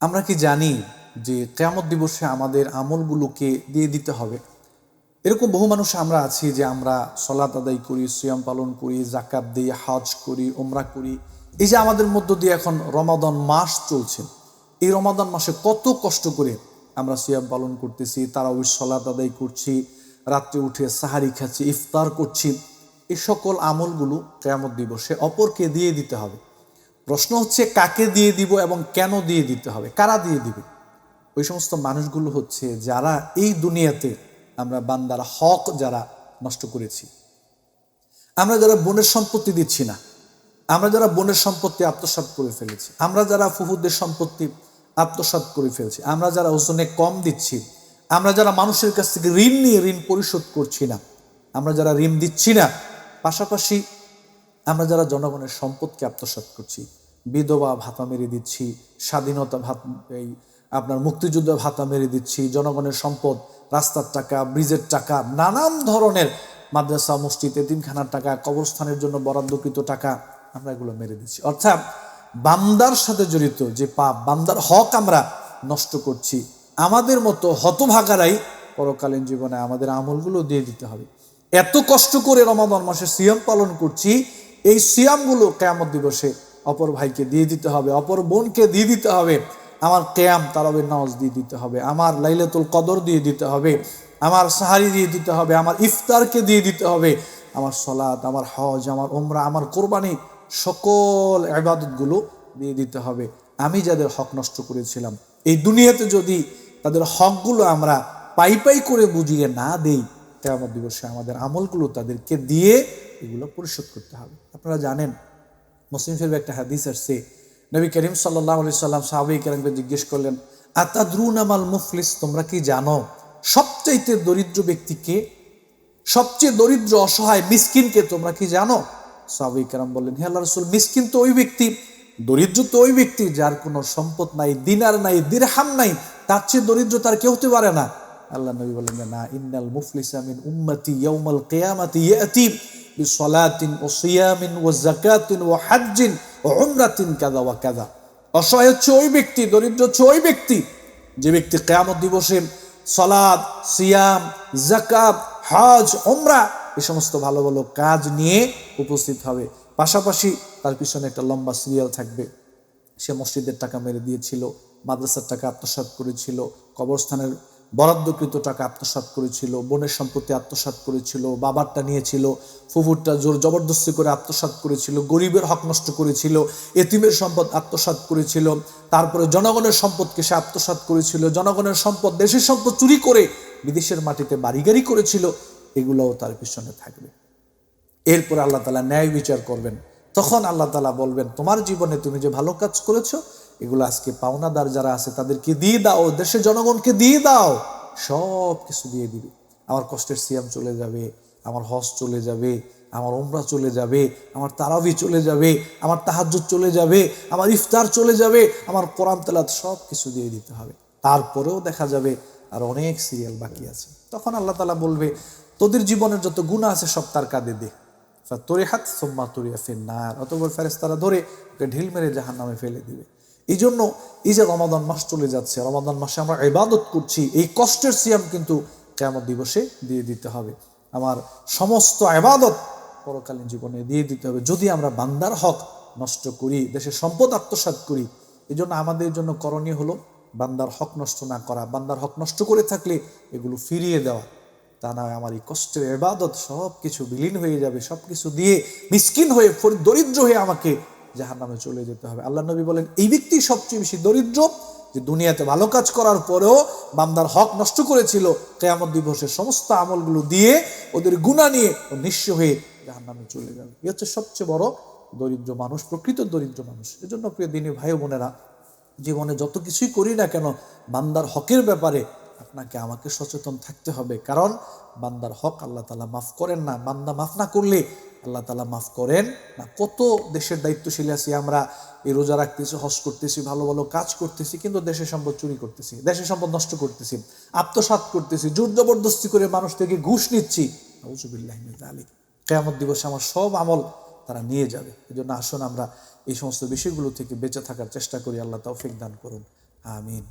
আমরা কি জানি যে কেয়ামত দিবসে আমাদের আমলগুলোকে দিয়ে দিতে হবে? এরকম বহু মানুষ আমরা আছি যে আমরা সলাত আদায় করি, সিয়াম পালন করি জাকাত দিই, হজ করি ওমরা করি। এই যে আমাদের মধ্য দিয়ে এখন রমাদন মাস চলছে, এই রমাদান মাসে কত কষ্ট করে আমরা সিয়াম পালন করতেছি তারা ওই সলাত আদায় করছি, রাত্রে উঠে সাহারি খাচ্ছি, ইফতার করছি। এই সকল আমলগুলো কেয়ামত দিবসে অপরকে দিয়ে দিতে হবে। প্রশ্ন হচ্ছে কাকে দিয়ে দিব এবং কেন দিয়ে দিতে হবে? কারা দিয়ে দিবে? ওই সমস্ত মানুষগুলো হচ্ছে যারা এই দুনিয়াতে আমরা বান্দার হক যারা নষ্ট করেছি। আমরা যারা বনের সম্পত্তি দিচ্ছি না, আমরা যারা বনের সম্পত্তি আত্মসাৎ করে ফেলেছি, আমরা যারা ফুহুদের সম্পত্তি আত্মসাৎ করে ফেলছি, আমরা যারা ওজনে কম দিচ্ছি, আমরা যারা মানুষের কাছ থেকে ঋণ নিয়ে ঋণ পরিশোধ করছি না, আমরা যারা ঋণ দিচ্ছি না, পাশাপাশি আমরা যারা জনগণের সম্পদকে আত্মসাৎ করছি, বিধবা ভাতা মেরে দিচ্ছি, স্বাধীনতা ভাত, এই আপনার মুক্তিযুদ্ধ ভাতা মেরে দিচ্ছি, জনগণের সম্পদ, রাস্তার টাকা, ব্রিজের টাকা, নানান ধরনের মাদ্রাসা, মসজিদ, এতিমখানার টাকা, কবরস্থানের জন্য বরাদ্দকৃত টাকা আমরা এগুলো মেরে দিচ্ছি। অর্থাৎ বান্দার সাথে জড়িত যে পাপ, বান্দার হক আমরা নষ্ট করছি, আমাদের মতো হতভাগারাই পরকালীন জীবনে আমাদের আমলগুলো দিয়ে দিতে হবে। এত কষ্ট করে রমাদান মাসে সিয়াম পালন করছি এই সিয়ামগুলো কেয়ামত দিবসে অপর ভাইকে দিয়ে দিতে হবে, অপর বোনকে দিয়ে দিতে হবে। আমার কেয়াম তারাবের নামাজ দিয়ে দিতে হবে, আমার লাইলাতুল কদর দিয়ে দিতে হবে, আমার সাহারি দিয়ে দিতে হবে, আমার ইফতারকে দিয়ে দিতে হবে, আমার সলাদ আমার হজ, আমার ওমরা আমার কোরবানি সকল আবাদতগুলো দিয়ে দিতে হবে। আমি যাদের হক নষ্ট করেছিলাম, এই দুনিয়াতে যদি তাদের হকগুলো আমরা পাই পাই করে বুঝিয়ে না দেই, কেয়ামত দিবসে আমাদের আমলগুলো তাদেরকে দিয়ে এগুলো পরিশোধ করতে হবে। আপনারা জানেন, মুসলিম শরীফ একটা হাদিস আসছে, নবী করিম সাল্লাহ আলি সাল্লাম সাহাবি কেরামকে জিজ্ঞেস করলেন আতাদ্রুন আমাল মুফলিস, তোমরা কি জানো সবচাইতে দরিদ্র ব্যক্তিকে সবচেয়ে দরিদ্র অসহায় মিসকিনকে তোমরা কি জানো? সাহাবি কেরাম বললেন, হে আল্লাহ রসুল, মিসকিন তো ওই ব্যক্তি, দরিদ্র তো ওই ব্যক্তি যার কোনো সম্পদ নাই, দিনার নাই, দিরহাম নাই, তার চেয়ে দরিদ্র তার কেউ হতে পারে না। আল্লাহ নবী বলেন না, ইন্নাল মুফলিসা মিন উম্মতি ইয়াউমাল কিয়ামাতি ইয়াতি বিসলাতিন ও সিয়ামিন ও জাকাতিন ও হাজ্জিন ও উমরাতিন কাদা ওয়া কাদা অসহায় হচ্ছে ওই ব্যক্তি, দরিদ্র হচ্ছে ওই ব্যক্তি। যে ব্যক্তি কেয়ামত দিবসে সলাদ সিয়াম জাকাত হজ ওমরা এই সমস্ত ভালো ভালো কাজ নিয়ে উপস্থিত হবে। পাশাপাশি তার পিছনে একটা লম্বা সিরিয়াল থাকবে। সে মসজিদের টাকা মেরে দিয়েছিল, মাদ্রাসার টাকা আত্মসাৎ করেছিল, কবরস্থানের বরাদ্দকৃত টাকা আত্মসাৎ করেছিল, বোনের সম্পত্তি আত্মসাৎ করেছিল, বাবারটা নিয়েছিল, ফুফুরটা জোর জবরদস্তি করে আত্মসাৎ করেছিল, গরিবের হক নষ্ট করেছিল, এতিমের সম্পদ আত্মসাৎ করেছিল, তারপরে জনগণের সম্পদকে সে আত্মসাৎ করেছিল, জনগণের সম্পদ দেশের সম্পদ চুরি করে বিদেশের মাটিতে বাড়িগাড়ি করেছিল, এগুলোও তার পিছনে থাকবে। এরপর আল্লাহ তালা ন্যায় বিচার করবেন। তখন আল্লাহ তালা বলবেন, তোমার জীবনে তুমি যে ভালো কাজ করেছ এগুলো আজকে পাওনাদার যারা আছে, তাদেরকে দিয়ে দাও, দেশের জনগণকে দিয়ে দাও। সব কিছু দিয়ে দিবে। আমার কষ্টের সিয়াম চলে যাবে, আমার হজ চলে যাবে, আমার ওমরা চলে যাবে, আমার তারাবি চলে যাবে, আমার তাহাজ্জুদ চলে যাবে, আমার ইফতার চলে যাবে, আমার কোরআন তেলাত সব কিছু দিয়ে দিতে হবে। তারপরেও দেখা যাবে আর অনেক সিরিয়াল বাকি আছে। তখন আল্লাহ তালা বলবে, তোদের জীবনের যত গুণা আছে সব তার কাঁদে দে। তোরে হাত সোম্মা তরিয়া ফের না অতপর ফেরেস্তারা ধরে ওকে ঢিল মেরে জাহান নামে ফেলে দিবে। এই জন্য এই যে রমাদান মাস চলে যাচ্ছে, রমাদান মাসে আমরা ইবাদত করছি, এই কষ্টের সিয়াম কিন্তু কেমন দিবসে দিয়ে দিতে হবে। আমার সমস্ত আবাদত পরকালীন জীবনে দিয়ে দিতে হবে। যদি আমরা বান্দার হক নষ্ট করি, দেশের সম্পদ আত্মসাৎ করি এই জন্য আমাদের জন্য করণীয় হলো বান্দার হক নষ্ট না করা। বান্দার হক নষ্ট করে থাকলে এগুলো ফিরিয়ে দেওয়া। তা নয়, আমার এই কষ্টের এবাদত সব কিছু বিলীন হয়ে যাবে সব কিছু দিয়ে মিসকিন হয়ে দরিদ্র হয়ে আমাকে জাহান নামে চলে যেতে হবে। আল্লাহ নবী বলেন, এই ব্যক্তি সবচেয়ে বেশি দরিদ্র, যে দুনিয়াতে ভালো কাজ করার পরেও বান্দার হক নষ্ট করেছিল, কেয়ামত দিবসের সমস্ত আমলগুলো দিয়ে ওদের গুণা নিয়ে ও নিঃস্ব হয়ে জাহান নামে চলে যাবে। এ হচ্ছে সবচেয়ে বড় দরিদ্র মানুষ, প্রকৃত দরিদ্র মানুষ। এজন্য প্রিয় দিনী ভাই বোনেরা, জীবনে যত কিছুই করি না কেন, বান্দার হকের ব্যাপারে আপনাকে আমাকে সচেতন থাকতে হবে। কারণ বান্দার হক আল্লাহ তালা মাফ করেন না। বান্দা মাফ না করলে আল্লাহ তালা মাফ করেন। না, কত দেশের দায়িত্বশীল আছি আমরা, এই রোজা রাখতেছি হস করতেছি, ভালো ভালো কাজ করতেছি, কিন্তু দেশের সম্পদ চুরি করতেছি দেশের সম্পদ নষ্ট করতেছি আত্মসাত করতেছি, জোর জবরদস্তি করে মানুষ থেকে ঘুষ নিচ্ছি। আলী কেয়ামত দিবসে আমার সব আমল তারা নিয়ে যাবে। এই জন্য আসুন আমরা এই সমস্ত বিষয়গুলো থেকে বেঁচে থাকার চেষ্টা করি। আল্লাহ তৌফিক দান করুন। আমিন।